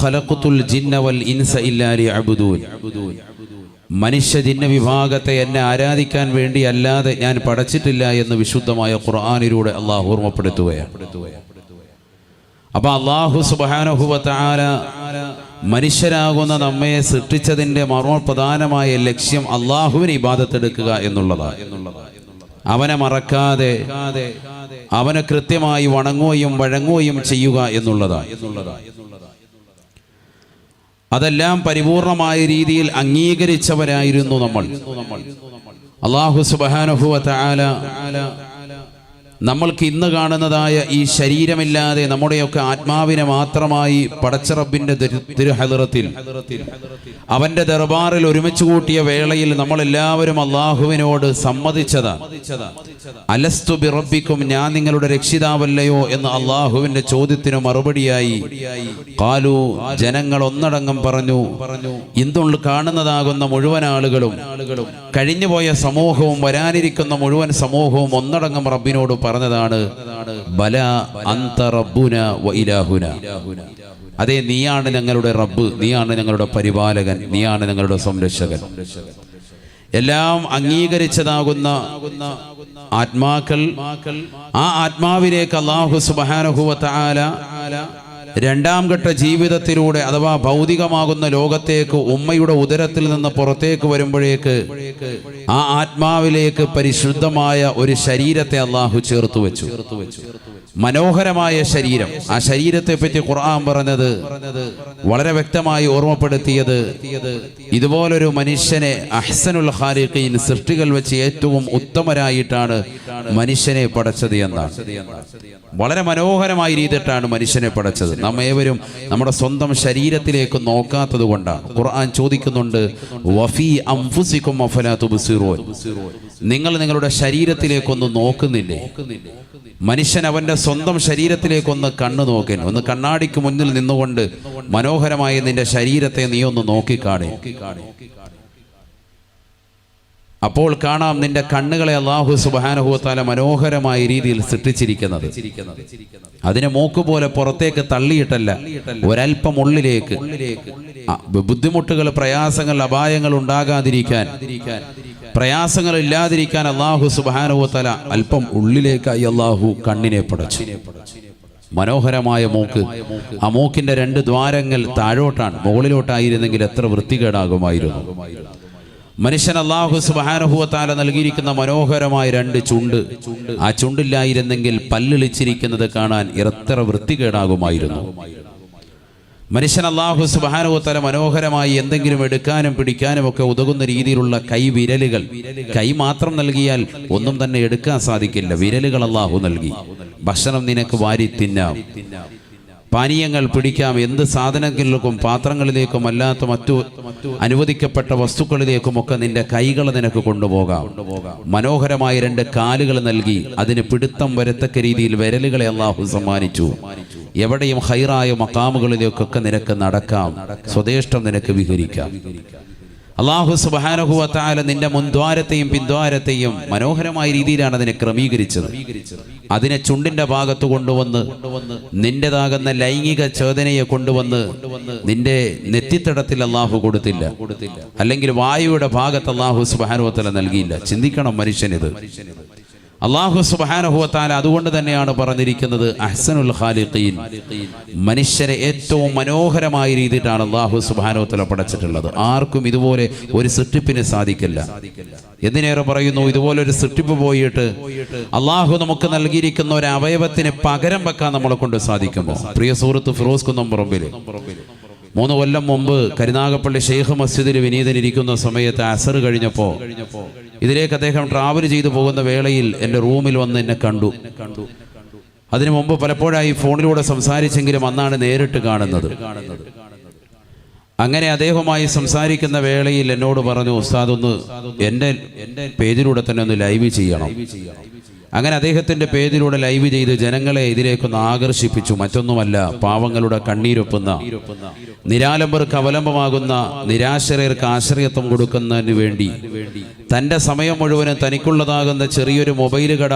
ഖലഖത്തുൽ ജിന്ന വൽ ഇൻസ മനുഷ്യ ജിന്ന വിഭാഗത്തെ എന്നെ ആരാധിക്കാൻ വേണ്ടി അല്ലാതെ ഞാൻ പടച്ചിട്ടില്ല എന്ന് വിശുദ്ധമായ ഖുർആാനിലൂടെ അള്ളാഹു ഓർമ്മപ്പെടുത്തുകയാണ്. അപ്പൊ അള്ളാഹു സുബാനുഭവത്താല മനുഷ്യരാകുന്ന നമ്മെ സൃഷ്ടിച്ചതിന്റെ മർമ്മ പ്രധാനമായ ലക്ഷ്യം അള്ളാഹുവിന് ഇബാദത്തെടുക്കുക എന്നുള്ളതാണ്. അവനെ മറക്കാതെ അവനെ കൃത്യമായി വണങ്ങുകയും വഴങ്ങുകയും ചെയ്യുക എന്നുള്ളതാണ്. അതെല്ലാം പരിപൂർണമായ രീതിയിൽ അംഗീകരിച്ചവരായിരുന്നു നമ്മൾ. അള്ളാഹു സുബാനുഭവത്ത ആല നമ്മൾക്ക് ഇന്ന് കാണുന്നതായ ഈ ശരീരമില്ലാതെ നമ്മുടെയൊക്കെ ആത്മാവിനെ മാത്രമായി പടച്ചറബിന്റെ തിരുഹലറത്തിൽ അവന്റെ ദർബാറിൽ ഒരുമിച്ച് കൂട്ടിയ വേളയിൽ നമ്മൾ എല്ലാവരും അള്ളാഹുവിനോട് സമ്മതിച്ചതാ. അലസ്തു ബിറബിക്കും ഞാൻ നിങ്ങളുടെ രക്ഷിതാവല്ലയോ എന്ന് അള്ളാഹുവിന്റെ ചോദ്യത്തിന് മറുപടിയായി. കാലു ജനങ്ങൾ ഒന്നടങ്കം പറഞ്ഞു ഇന്തുള്ള കാണുന്നതാകുന്ന മുഴുവൻ ആളുകളും കഴിഞ്ഞുപോയ സമൂഹവും വരാനിരിക്കുന്ന മുഴുവൻ സമൂഹവും ഒന്നടങ്കം റബ്ബിനോട് പറഞ്ഞതാണ് ബല അന്ത റബ്ബുന വ ഇലാഹുന. അതെ നീയാണ് ഞങ്ങളുടെ റബ്ബ് നീയാണ് ഞങ്ങളുടെ പരിപാലകൻ നീയാണ് ഞങ്ങളുടെ സംരക്ഷകൻ. എല്ലാം അംഗീകരിച്ചതാകുന്ന ആത്മാക്കൾ ആ ആത്മാവിലേക്ക് അള്ളാഹു സുബാനഹുവ ആല രണ്ടാം ഘട്ട ജീവിതത്തിലൂടെ അഥവാ ഭൗതികമാകുന്ന ലോകത്തേക്ക് ഉമ്മയുടെ ഉദരത്തിൽ നിന്ന് പുറത്തേക്ക് വരുമ്പോഴേക്ക് ആ ആത്മാവിലേക്ക് പരിശുദ്ധമായ ഒരു ശരീരത്തെ അള്ളാഹു ചേർത്തു വെച്ചു. മനോഹരമായ ശരീരം. ആ ശരീരത്തെ പറ്റി ഖുർആൻ പറഞ്ഞത് വളരെ വ്യക്തമായി ഓർമ്മപ്പെടുത്തിയത് ഇതുപോലൊരു മനുഷ്യനെ അഹ്സനുൽ ഖാലിഖീൻ സൃഷ്ടികൾ വെച്ച് ഏറ്റവും ഉത്തമരായിട്ടാണ് മനുഷ്യനെ പടച്ചത് എന്നാണ്. വളരെ മനോഹരമായ രീതിയിട്ടാണ് മനുഷ്യനെ പടച്ചത്. നാം ഏവരും നമ്മുടെ സ്വന്തം ശരീരത്തിലേക്ക് നോക്കാത്തത് കൊണ്ടാണ്. ഖുർആൻ ചോദിക്കുന്നുണ്ട് നിങ്ങൾ നിങ്ങളുടെ ശരീരത്തിലേക്കൊന്ന് നോക്കുന്നില്ലേ? മനുഷ്യൻ അവന്റെ സ്വന്തം ശരീരത്തിലേക്കൊന്ന് കണ്ണു നോക്കൻ ഒന്ന് കണ്ണാടിക്ക് മുന്നിൽ നിന്നുകൊണ്ട് മനോഹരമായ നിന്റെ ശരീരത്തെ നീ ഒന്ന് നോക്കിക്കാണേ. അപ്പോൾ കാണാം നിന്റെ കണ്ണുകളെ അള്ളാഹു സുബാനുഭവത്താല മനോഹരമായ രീതിയിൽ സൃഷ്ടിച്ചിരിക്കുന്നത്. അതിനെ മൂക്ക് പോലെ പുറത്തേക്ക് തള്ളിയിട്ടല്ല ഒരൽപ്പം ഉള്ളിലേക്ക്. ബുദ്ധിമുട്ടുകൾ പ്രയാസങ്ങൾ അപായങ്ങൾ ഉണ്ടാകാതിരിക്കാൻ പ്രയാസങ്ങൾ ഇല്ലാതിരിക്കാൻ അള്ളാഹു സുബാനുഭവത്തല അല്പം ഉള്ളിലേക്കായി അള്ളാഹു കണ്ണിനെ പടച്ചു. മനോഹരമായ മൂക്ക്. ആ മൂക്കിന്റെ രണ്ട് ദ്വാരങ്ങൾ താഴോട്ടാണ് മുകളിലോട്ടായിരുന്നെങ്കിൽ എത്ര വൃത്തികേടാകുമായിരുന്നു. മനുഷ്യൻ അള്ളാഹു സുബാനുഭവത്താല നൽകിയിരിക്കുന്ന മനോഹരമായ രണ്ട് ചുണ്ട്. ആ ചുണ്ടില്ലായിരുന്നെങ്കിൽ പല്ലിളിച്ചിരിക്കുന്നത് കാണാൻ എത്ര വൃത്തികേടാകുമായിരുന്നു. മനുഷ്യൻ അള്ളാഹു സുബാനുഭവത്താല മനോഹരമായി എന്തെങ്കിലും എടുക്കാനും പിടിക്കാനും ഒക്കെ ഉതകുന്ന രീതിയിലുള്ള കൈ വിരലുകൾ കൈ മാത്രം നൽകിയാൽ ഒന്നും തന്നെ എടുക്കാൻ സാധിക്കില്ല. വിരലുകൾ അള്ളാഹു നൽകി. ഭക്ഷണം നിനക്ക് വാരി തിന്നാം. പാനീയങ്ങൾ പിടിക്കാം. എന്ത് സാധനങ്ങളിലേക്കും പാത്രങ്ങളിലേക്കും അല്ലാത്ത മറ്റു അനുവദിക്കപ്പെട്ട വസ്തുക്കളിലേക്കുമൊക്കെ നിന്റെ കൈകൾ നിനക്ക് കൊണ്ടുപോകാം. മനോഹരമായ രണ്ട് കാലുകൾ നൽകി അതിന് പിടുത്തം വരത്തക്ക രീതിയിൽ വിരലുകളെ അള്ളാഹു സമ്മാനിച്ചു. എവിടെയും ഹൈറായ മക്കാമുകളിലേക്കൊക്കെ നിനക്ക് നടക്കാം. സ്വദേഷ്ടം നിനക്ക് വിഹരിക്കാം. അള്ളാഹു സുബാനുഭവത്താല നിന്റെ മുൻദ്വാരത്തെയും പിൻദ്വാരത്തെയും മനോഹരമായ രീതിയിലാണ് അതിനെ ക്രമീകരിച്ചത്. അതിനെ ചുണ്ടിന്റെ ഭാഗത്ത് കൊണ്ടുവന്ന് നിന്റേതാകുന്ന ലൈംഗിക ചേതനയെ കൊണ്ടുവന്ന് നിന്റെ നെറ്റിത്തടത്തിൽ അള്ളാഹു കൊടുത്തില്ല. അല്ലെങ്കിൽ വായുവിടെ ഭാഗത്ത് അള്ളാഹു സുബാനുഭവത്തല നൽകിയില്ല. ചിന്തിക്കണം മനുഷ്യനിത്. അള്ളാഹു സുബാനുഭവത്താല അതുകൊണ്ട് തന്നെയാണ് പറഞ്ഞിരിക്കുന്നത് അഹ്സനുൽ ഖാലിഖീൻ. മനുഷ്യരെ ഏറ്റവും മനോഹരമായ രീതിയിലാണ് അള്ളാഹു സുബാനോത്തല പടച്ചിട്ടുള്ളത്. ആർക്കും ഇതുപോലെ ഒരു സൃഷ്ടിപ്പിന് സാധിക്കില്ല. എന്തിനേറെ പറയുന്നു ഇതുപോലെ ഒരു സൃഷ്ടിപ്പ് പോയിട്ട് അള്ളാഹു നമുക്ക് നൽകിയിരിക്കുന്ന ഒരു അവയവത്തിന് പകരം വെക്കാൻ നമ്മളെ കൊണ്ട് സാധിക്കുമോ? പ്രിയ സുഹൃത്ത് ഫിറോസ് കുന്നംപുറമ്പിൽ മൂന്ന് കൊല്ലം മുമ്പ് കരുനാഗപ്പള്ളി ഷെയ്ഖ് മസ്ജിദിൽ വിനീതനിരിക്കുന്ന സമയത്ത് അസർ കഴിഞ്ഞപ്പോൾ ഇതിലേക്ക് അദ്ദേഹം ട്രാവൽ ചെയ്തു പോകുന്ന വേളയിൽ എന്റെ റൂമിൽ വന്ന് എന്നെ കണ്ടു. അതിനു മുമ്പ് പലപ്പോഴായി ഫോണിലൂടെ സംസാരിച്ചെങ്കിലും അന്നാണ് നേരിട്ട് കാണുന്നത്. അങ്ങനെ അദ്ദേഹവുമായി സംസാരിക്കുന്ന വേളയിൽ എന്നോട് പറഞ്ഞു ഉസ്താദ് ഒന്ന് എന്റെ പേജിലൂടെ തന്നെ ഒന്ന് ലൈവ് ചെയ്യണം. അങ്ങനെ അദ്ദേഹത്തിന്റെ പേരിലൂടെ ലൈവ് ചെയ്ത് ജനങ്ങളെ ഇതിലേക്കൊന്ന് ആകർഷിപ്പിച്ചു. മറ്റൊന്നുമല്ല പാവങ്ങളുടെ കണ്ണീരൊപ്പുന്ന നിരാലംബർക്ക് അവലംബമാകുന്ന നിരാശ്രയർക്ക് ആശ്രയത്വം കൊടുക്കുന്നതിന് വേണ്ടി തന്റെ സമയം മുഴുവനും തനിക്കുള്ളതാകുന്ന ചെറിയൊരു മൊബൈൽ കട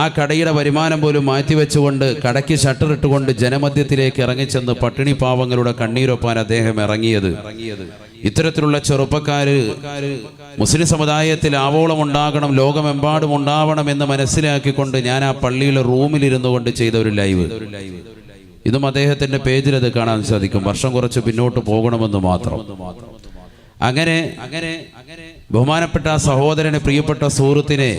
ആ കടയുടെ വരുമാനം പോലും മാറ്റിവെച്ചുകൊണ്ട് കടയ്ക്ക് ഷട്ടറിട്ടുകൊണ്ട് ജനമധ്യത്തിലേക്ക് ഇറങ്ങിച്ചെന്ന് പട്ടിണി പാവങ്ങളുടെ കണ്ണീരൊപ്പാൻ അദ്ദേഹം ഇറങ്ങിയത്. ഇത്തരത്തിലുള്ള ചെറുപ്പക്കാര് മുസ്ലിം സമുദായത്തിൽ ആവോളം ഉണ്ടാകണം ലോകമെമ്പാടും ഉണ്ടാവണം എന്ന് മനസ്സിലാക്കിക്കൊണ്ട് ഞാൻ ആ പള്ളിയിലെ റൂമിലിരുന്നു കൊണ്ട് ചെയ്ത ഒരു ലൈവ്. ഇതും അദ്ദേഹത്തിന്റെ പേജിൽ അത് കാണാൻ സാധിക്കും. വർഷം കുറച്ച് പിന്നോട്ട് പോകണമെന്ന് മാത്രം. അങ്ങനെ അങ്ങനെ ബഹുമാനപ്പെട്ട ആ സഹോദരനെ പ്രിയപ്പെട്ട സുഹൃത്തിനെ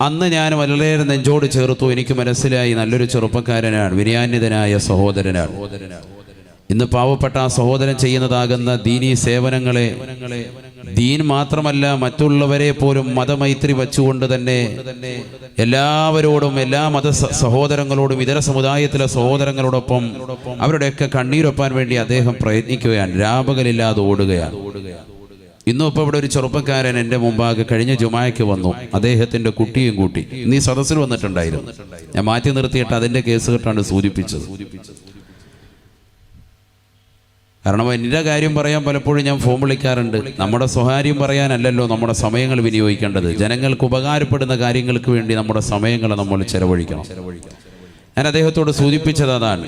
അന്ന് ഞാൻ വളരെയേറെ നെഞ്ചോട് ചേർത്തു. എനിക്ക് മനസ്സിലായി നല്ലൊരു ചെറുപ്പക്കാരനാണ് വിനയാന്യതനായ സഹോദരനാണ്. ഇന്ന് പാവപ്പെട്ട ആ സഹോദരൻ ചെയ്യുന്നതാകുന്ന ദീനീ സേവനങ്ങളെ ദീൻ മാത്രമല്ല മറ്റുള്ളവരെ പോലും മതമൈത്രി വച്ചുകൊണ്ട് തന്നെ എല്ലാവരോടും എല്ലാ മത സഹോദരങ്ങളോടും ഇതര സമുദായത്തിലെ സഹോദരങ്ങളോടൊപ്പം അവരുടെയൊക്കെ കണ്ണീരൊപ്പാൻ വേണ്ടി അദ്ദേഹം പ്രയത്നിക്കുകയാണ്. രാപകലില്ലാതെ ഓടുകയാണ്. ഇന്നും ഇവിടെ ഒരു ചെറുപ്പക്കാരൻ എന്റെ മുമ്പാകെ കഴിഞ്ഞ ജുമായ്ക്ക് വന്നു. അദ്ദേഹത്തിന്റെ കുട്ടിയും കൂട്ടി. നീ സദസ്സിൽ വന്നിട്ടുണ്ടായിരുന്നു. ഞാൻ മാറ്റി നിർത്തിയിട്ട് അതിന്റെ കേസ് കെട്ടാണ് സൂചിപ്പിച്ചത്. കാരണം എന്റെ കാര്യം പറയാൻ പലപ്പോഴും ഞാൻ ഫോൺ വിളിക്കാറുണ്ട്. നമ്മുടെ സ്വകാര്യം പറയാനല്ലല്ലോ നമ്മുടെ സമയങ്ങൾ വിനിയോഗിക്കേണ്ടത്. ജനങ്ങൾക്ക് ഉപകാരപ്പെടുന്ന കാര്യങ്ങൾക്ക് വേണ്ടി നമ്മുടെ സമയങ്ങൾ നമ്മൾ ചെലവഴിക്കണം. ഞാൻ അദ്ദേഹത്തോട് സൂചിപ്പിച്ചത് അതാണ്.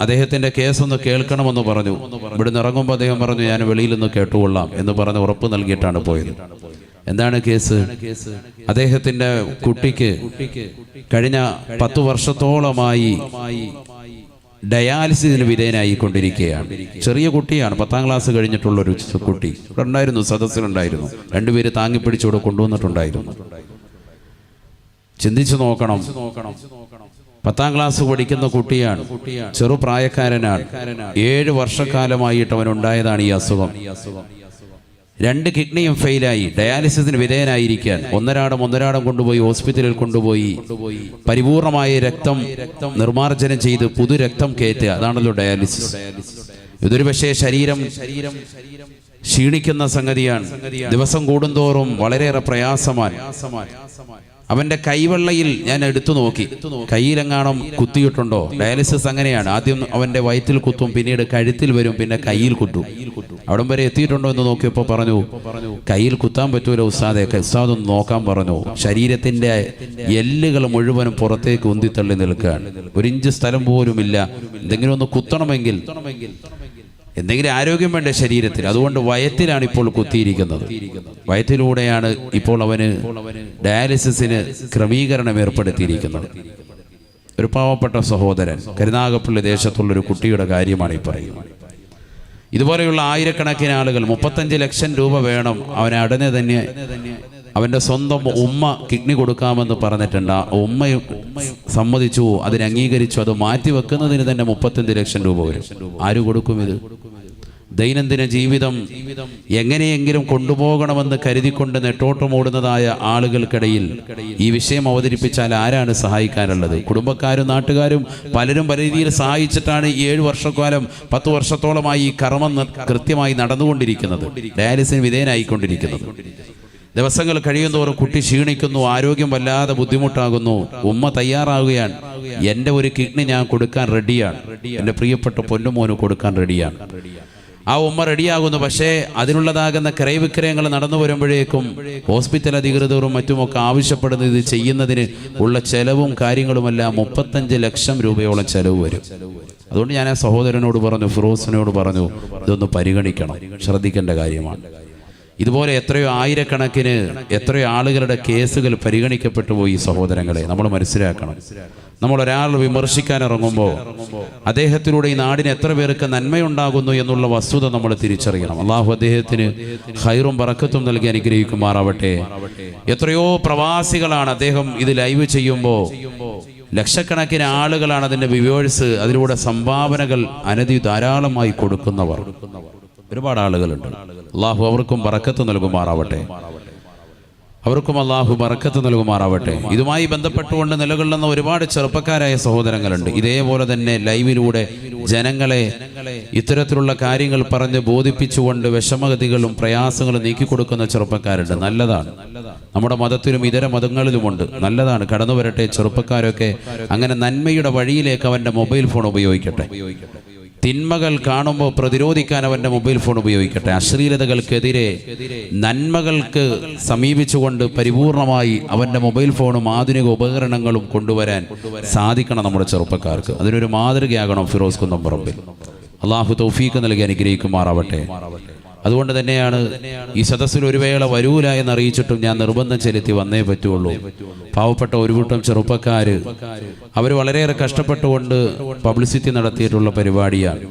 അദ്ദേഹത്തിന്റെ കേസ് ഒന്ന് കേൾക്കണമെന്ന് പറഞ്ഞു. ഇവിടുന്ന് ഇറങ്ങുമ്പോൾ അദ്ദേഹം പറഞ്ഞു ഞാൻ വെളിയിൽ നിന്ന് കേട്ടുകൊള്ളാം എന്ന് പറഞ്ഞ് ഉറപ്പ് നൽകിയിട്ടാണ് പോയത്. എന്താണ് കേസ്? അദ്ദേഹത്തിന്റെ കുട്ടിക്ക് കഴിഞ്ഞ പത്തു വർഷത്തോളമായി ഡയാലിസിസിന് വിധേയനായി കൊണ്ടിരിക്കുകയാണ് ചെറിയ കുട്ടിയാണ്. പത്താം ക്ലാസ് കഴിഞ്ഞിട്ടുള്ള ഒരു കുട്ടി. ഉണ്ടായിരുന്നു സദസ്സിലുണ്ടായിരുന്നു. രണ്ടുപേര് താങ്ങിപ്പിടിച്ചുകൂടെ കൊണ്ടുവന്നിട്ടുണ്ടായിരുന്നു. ചിന്തിച്ചു നോക്കണം. പത്താം ക്ലാസ് പഠിക്കുന്ന കുട്ടിയാണ്. ചെറുപ്രായക്കാരനാണ്. ഏഴ് വർഷക്കാലമായിട്ട് അവനുണ്ടായതാണ് ഈ അസുഖം. രണ്ട് കിഡ്നിയും ഫെയിലായി. ഡയാലിസിസിന് വിധേയനായിരിക്കാൻ. ഒന്നരാടം ഒന്നരാടം കൊണ്ടുപോയി ഹോസ്പിറ്റലിൽ കൊണ്ടുപോയി. പരിപൂർണമായ രക്തം നിർമ്മാർജനം ചെയ്ത് പുതു രക്തം കയറ്റുക. അതാണല്ലോ ഡയാലിസിസ്. ഇതൊരു പക്ഷേ ശരീരം ക്ഷീണിക്കുന്ന സംഗതിയാണ്. ദിവസം കൂടുന്തോറും വളരെയേറെ പ്രയാസമാണ്. അവന്റെ കൈവെള്ളയിൽ ഞാൻ എടുത്തു നോക്കി. കയ്യിലെങ്ങാണം കുത്തിയിട്ടുണ്ടോ? ഡയാലിസിസ് അങ്ങനെയാണ്. ആദ്യം അവന്റെ വയറ്റിൽ കുത്തും പിന്നീട് കഴുത്തിൽ വരും പിന്നെ കയ്യിൽ കുത്തും. അവിടം വരെ എത്തിയിട്ടുണ്ടോ എന്ന് നോക്കിയപ്പോൾ പറഞ്ഞു കയ്യിൽ കുത്താൻ പറ്റൂല ഉസ്താദെ. ഉസ്താദ് ഒന്ന് നോക്കാൻ പറഞ്ഞു. ശരീരത്തിന്റെ എല്ലുകൾ മുഴുവനും പുറത്തേക്ക് ഉന്തിത്തള്ളി നിൽക്കുകയാണ്. ഒരു ഇഞ്ച് സ്ഥലം പോലുമില്ല. എന്തെങ്കിലും ഒന്ന് കുത്തണമെങ്കിൽ എന്തെങ്കിലും ആരോഗ്യം വേണ്ട ശരീരത്തിൽ. അതുകൊണ്ട് വയറ്റിലാണ് ഇപ്പോൾ കുത്തിയിരിക്കുന്നത്. വയറ്റിലൂടെയാണ് ഇപ്പോൾ അവന് ഡയാലിസിസിന് ക്രമീകരണം ഏർപ്പെടുത്തിയിരിക്കുന്നത്. ഒരു പാവപ്പെട്ട സഹോദരൻ കരുനാഗപ്പള്ളി ദേശത്തുള്ള ഒരു കുട്ടിയുടെ കാര്യമാണ് ഈ പറയുന്നത്. ഇതുപോലെയുള്ള ആയിരക്കണക്കിന് ആളുകൾ മുപ്പത്തഞ്ച് ലക്ഷം രൂപ വേണം അവനെ അടനെ തന്നെ അവന്റെ സ്വന്തം ഉമ്മ കിഡ്നി കൊടുക്കാമെന്ന് പറഞ്ഞിട്ടുണ്ട്. ആ ഉമ്മയും സമ്മതിച്ചു. അതിനെ അംഗീകരിച്ചു അത് മാറ്റി വെക്കുന്നതിന് തന്നെ മുപ്പത്തഞ്ച് ലക്ഷം രൂപ വരും. ആര് കൊടുക്കും ഇത്? ദൈനംദിന ജീവിതം എങ്ങനെയെങ്കിലും കൊണ്ടുപോകണമെന്ന് കരുതിക്കൊണ്ട് നെട്ടോട്ടമോടുന്നതായ ആളുകൾക്കിടയിൽ ഈ വിഷയം അവതരിപ്പിച്ചാൽ ആരാണ് സഹായിക്കാനുള്ളത്? കുടുംബക്കാരും നാട്ടുകാരും പലരും പല രീതിയിൽ സഹായിച്ചിട്ടാണ് ഈ ഏഴ് വർഷക്കാലം പത്ത് വർഷത്തോളമായി ഈ കർമ്മം കൃത്യമായി നടന്നുകൊണ്ടിരിക്കുന്നത്. ഡയാലിസിന് വിധേയനായിക്കൊണ്ടിരിക്കുന്നത്. ദിവസങ്ങൾ കഴിയുന്തോറും കുട്ടി ക്ഷീണിക്കുന്നു ആരോഗ്യം വല്ലാതെ ബുദ്ധിമുട്ടാകുന്നു. ഉമ്മ തയ്യാറാകുകയാണ് എന്റെ ഒരു കിഡ്നി ഞാൻ കൊടുക്കാൻ റെഡിയാണ്. എന്റെ പ്രിയപ്പെട്ട പൊന്നുമോന് കൊടുക്കാൻ റെഡിയാണ്. ആ ഉമ്മ റെഡിയാകുന്നു. പക്ഷേ അതിനുള്ളതാകുന്ന ക്രയവിക്രയങ്ങൾ നടന്നു വരുമ്പോഴേക്കും ഹോസ്പിറ്റൽ അധികൃതരും മറ്റുമൊക്കെ ആവശ്യപ്പെടുന്ന ഇത് ചെയ്യുന്നതിന് ഉള്ള ചെലവും കാര്യങ്ങളുമെല്ലാം മുപ്പത്തഞ്ച് ലക്ഷം രൂപയോളം ചെലവ് വരും. അതുകൊണ്ട് ഞാൻ ആ സഹോദരനോട് പറഞ്ഞു ഫിറോസിനോട് പറഞ്ഞു ഇതൊന്ന് പരിഗണിക്കണം. ശ്രദ്ധിക്കേണ്ട കാര്യമാണ്. ഇതുപോലെ എത്രയോ ആയിരക്കണക്കിന് എത്രയോ ആളുകളുടെ കേസുകൾ പരിഗണിക്കപ്പെട്ടു പോയി സഹോദരങ്ങളെ. നമ്മൾ മനസ്സിലാക്കണം. നമ്മൾ ഒരാൾ വിമർശിക്കാൻ ഇറങ്ങുമ്പോൾ അദ്ദേഹത്തിലൂടെ ഈ നാടിന് എത്ര പേർക്ക് നന്മയുണ്ടാകുന്നു എന്നുള്ള വസ്തുത നമ്മൾ തിരിച്ചറിയണം. അള്ളാഹു അദ്ദേഹത്തിന് ഹൈറും പറക്കത്തും നൽകി അനുഗ്രഹിക്കുമാറാവട്ടെ. എത്രയോ പ്രവാസികളാണ് അദ്ദേഹം ഇത് ലൈവ് ചെയ്യുമ്പോൾ ലക്ഷക്കണക്കിന് ആളുകളാണ് അതിന്റെ വിവേഴ്സ് അതിലൂടെ സംഭാവനകൾ അനധി ധാരാളമായി കൊടുക്കുന്നവർ. ഒരുപാട് ആളുകളുണ്ട്. അള്ളാഹു അവർക്കും പറക്കത്ത് നൽകുമാറാവട്ടെ. അവർക്കും അള്ളാഹു ബറക്കത്ത് നൽകുമാറാവട്ടെ. ഇതുമായി ബന്ധപ്പെട്ടുകൊണ്ട് നിലകൊള്ളുന്ന ഒരുപാട് ചെറുപ്പക്കാരായ സഹോദരങ്ങളുണ്ട്. ഇതേപോലെ തന്നെ ലൈവിലൂടെ ജനങ്ങളെ ഇത്തരത്തിലുള്ള കാര്യങ്ങൾ പറഞ്ഞ് ബോധിപ്പിച്ചുകൊണ്ട് വിഷമഗതികളും പ്രയാസങ്ങളും നീക്കിക്കൊടുക്കുന്ന ചെറുപ്പക്കാരുണ്ട്. നല്ലതാണ്. നമ്മുടെ മതത്തിലും ഇതര മതങ്ങളിലുമുണ്ട്. നല്ലതാണ്. കടന്നു വരട്ടെ ചെറുപ്പക്കാരൊക്കെ. അങ്ങനെ നന്മയുടെ വഴിയിലേക്ക് അവന്റെ മൊബൈൽ ഫോൺ ഉപയോഗിക്കട്ടെ. തിന്മകൾ കാണുമ്പോൾ പ്രതിരോധിക്കാൻ അവന്റെ മൊബൈൽ ഫോൺ ഉപയോഗിക്കട്ടെ. അശ്ലീലതകൾക്കെതിരെ നന്മകൾക്ക് സമീപിച്ചുകൊണ്ട് പരിപൂർണമായി അവന്റെ മൊബൈൽ ഫോണും ആധുനിക ഉപകരണങ്ങളും കൊണ്ടുവരാൻ സാധിക്കണം നമ്മുടെ ചെറുപ്പക്കാർക്ക്. അതിനൊരു മാതൃകയാകണം ഫിറോസ് കുന്നംപറമ്പിൽ അള്ളാഹു തൗഫീക്ക് നൽകി അനുഗ്രഹിക്കുമാറാവട്ടെ. അതുകൊണ്ട് തന്നെയാണ് ഈ സദസ്സിൽ ഒരു വേള വരൂല എന്ന് അറിയിച്ചിട്ടും ഞാൻ നിർബന്ധം ചെലുത്തി വന്നേ പറ്റുള്ളൂ. പാവപ്പെട്ട ഒരു കൂട്ടം ചെറുപ്പക്കാര് അവർ വളരെയേറെ കഷ്ടപ്പെട്ടുകൊണ്ട് പബ്ലിസിറ്റി നടത്തിയിട്ടുള്ള പരിപാടിയാണ്.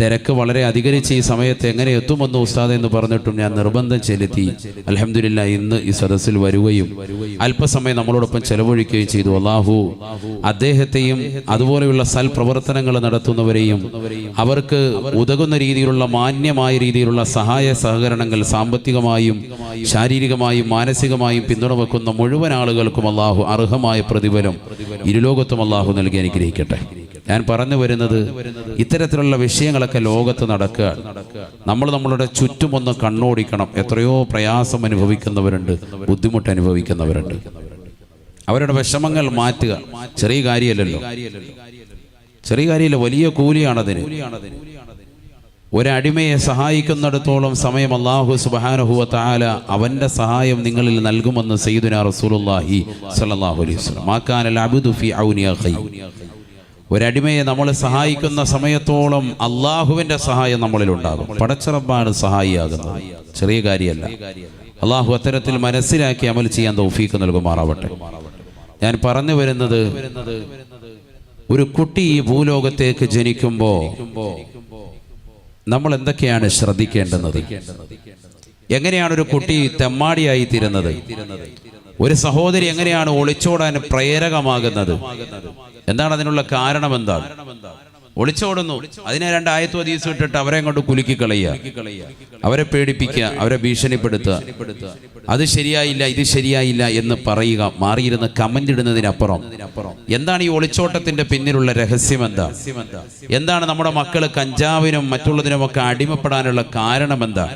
തിരക്ക് വളരെ അധികരിച്ച് ഈ സമയത്ത് എങ്ങനെ എത്തുമെന്ന് ഉസ്താദ് എന്ന് പറഞ്ഞിട്ടും ഞാൻ നിർബന്ധം ചെലുത്തി. അലഹമില്ല ഇന്ന് ഈ സദസ്സിൽ വരികയും അല്പസമയം നമ്മളോടൊപ്പം ചെലവഴിക്കുകയും ചെയ്തു. അള്ളാഹു അദ്ദേഹത്തെയും അതുപോലെയുള്ള സൽപ്രവർത്തനങ്ങൾ നടത്തുന്നവരെയും അവർക്ക് ഉതകുന്ന രീതിയിലുള്ള മാന്യമായ രീതിയിലുള്ള സഹായ സഹകരണങ്ങൾ സാമ്പത്തികമായും ശാരീരികമായും മാനസികമായും പിന്തുണ വെക്കുന്ന മുഴുവൻ ആളുകൾക്കും അള്ളാഹു അർഹമായ പ്രതിഫലം ഇരുലോകത്തും അള്ളാഹു നൽകി അനുഗ്രഹിക്കട്ടെ. ഞാൻ പറഞ്ഞു വരുന്നത് ഇത്തരത്തിലുള്ള വിഷയങ്ങളൊക്കെ ലോകത്ത് നടക്കുക നമ്മൾ നമ്മളുടെ ചുറ്റുമൊന്ന് കണ്ണോടിക്കണം. എത്രയോ പ്രയാസം അനുഭവിക്കുന്നവരുണ്ട് ബുദ്ധിമുട്ട് അനുഭവിക്കുന്നവരുണ്ട്. അവരുടെ വിഷമങ്ങൾ മാറ്റുക ചെറിയ കാര്യമല്ലല്ലോ. ചെറിയ കാര്യമില്ല വലിയ കൂലിയാണതിന്. ഒരടിമയെ സഹായിക്കുന്നിടത്തോളം സമയം അള്ളാഹു സുബാനഹുവ താല അവന്റെ സഹായം നിങ്ങളിൽ നൽകുമെന്ന് സയ്യിദുന റസൂലുള്ളാഹി സ്വല്ലല്ലാഹു അലൈഹി വസല്ലം. മാക്കാനൽ അബ്ദു ഫി ഔനിയ അഖി ഒരടിമയെ നമ്മൾ സഹായിക്കുന്ന സമയത്തോളം അള്ളാഹുവിന്റെ സഹായം നമ്മളിൽ ഉണ്ടാകും. പടച്ചറബാണ് സഹായിയാകുന്നത്. ചെറിയ കാര്യമല്ല. അള്ളാഹു അത്തരത്തിൽ മനസ്സിലാക്കി അമൽ ചെയ്യാൻ തൗഫീക്ക് നൽകുമാറാവട്ടെ. ഞാൻ പറഞ്ഞു വരുന്നത് ഒരു കുട്ടി ഈ ഭൂലോകത്തേക്ക് ജനിക്കുമ്പോൾ നമ്മൾ എന്തൊക്കെയാണ് ശ്രദ്ധിക്കേണ്ടുന്നത്? എങ്ങനെയാണ് ഒരു കുട്ടി തെമ്മാടിയായി തീരുന്നത്? ഒരു സഹോദരി എങ്ങനെയാണ് ഒളിച്ചോടാൻ പ്രേരകമാകുന്നത്? എന്താണ് അതിനുള്ള കാരണം എന്താണ്? ഒളിച്ചോടുന്നു. അതിനെ രണ്ട് ആയത്തു അതീസ് ഇട്ടിട്ട് അവരെ കൊണ്ട് കുലുക്കി കളയുക അവരെ പേടിപ്പിക്കുക അവരെ ഭീഷണിപ്പെടുത്തുക. അത് ശരിയായില്ല ഇത് ശരിയായില്ല എന്ന് പറയുക മാറിയിരുന്ന് കമന്റ് ഇടുന്നതിനപ്പുറം. എന്താണ് ഈ ഒളിച്ചോട്ടത്തിന്റെ പിന്നിലുള്ള രഹസ്യം എന്താ? എന്താണ് നമ്മുടെ മക്കൾ കഞ്ചാവിനും മറ്റുള്ളതിനുമൊക്കെ അടിമപ്പെടാനുള്ള കാരണം എന്താ?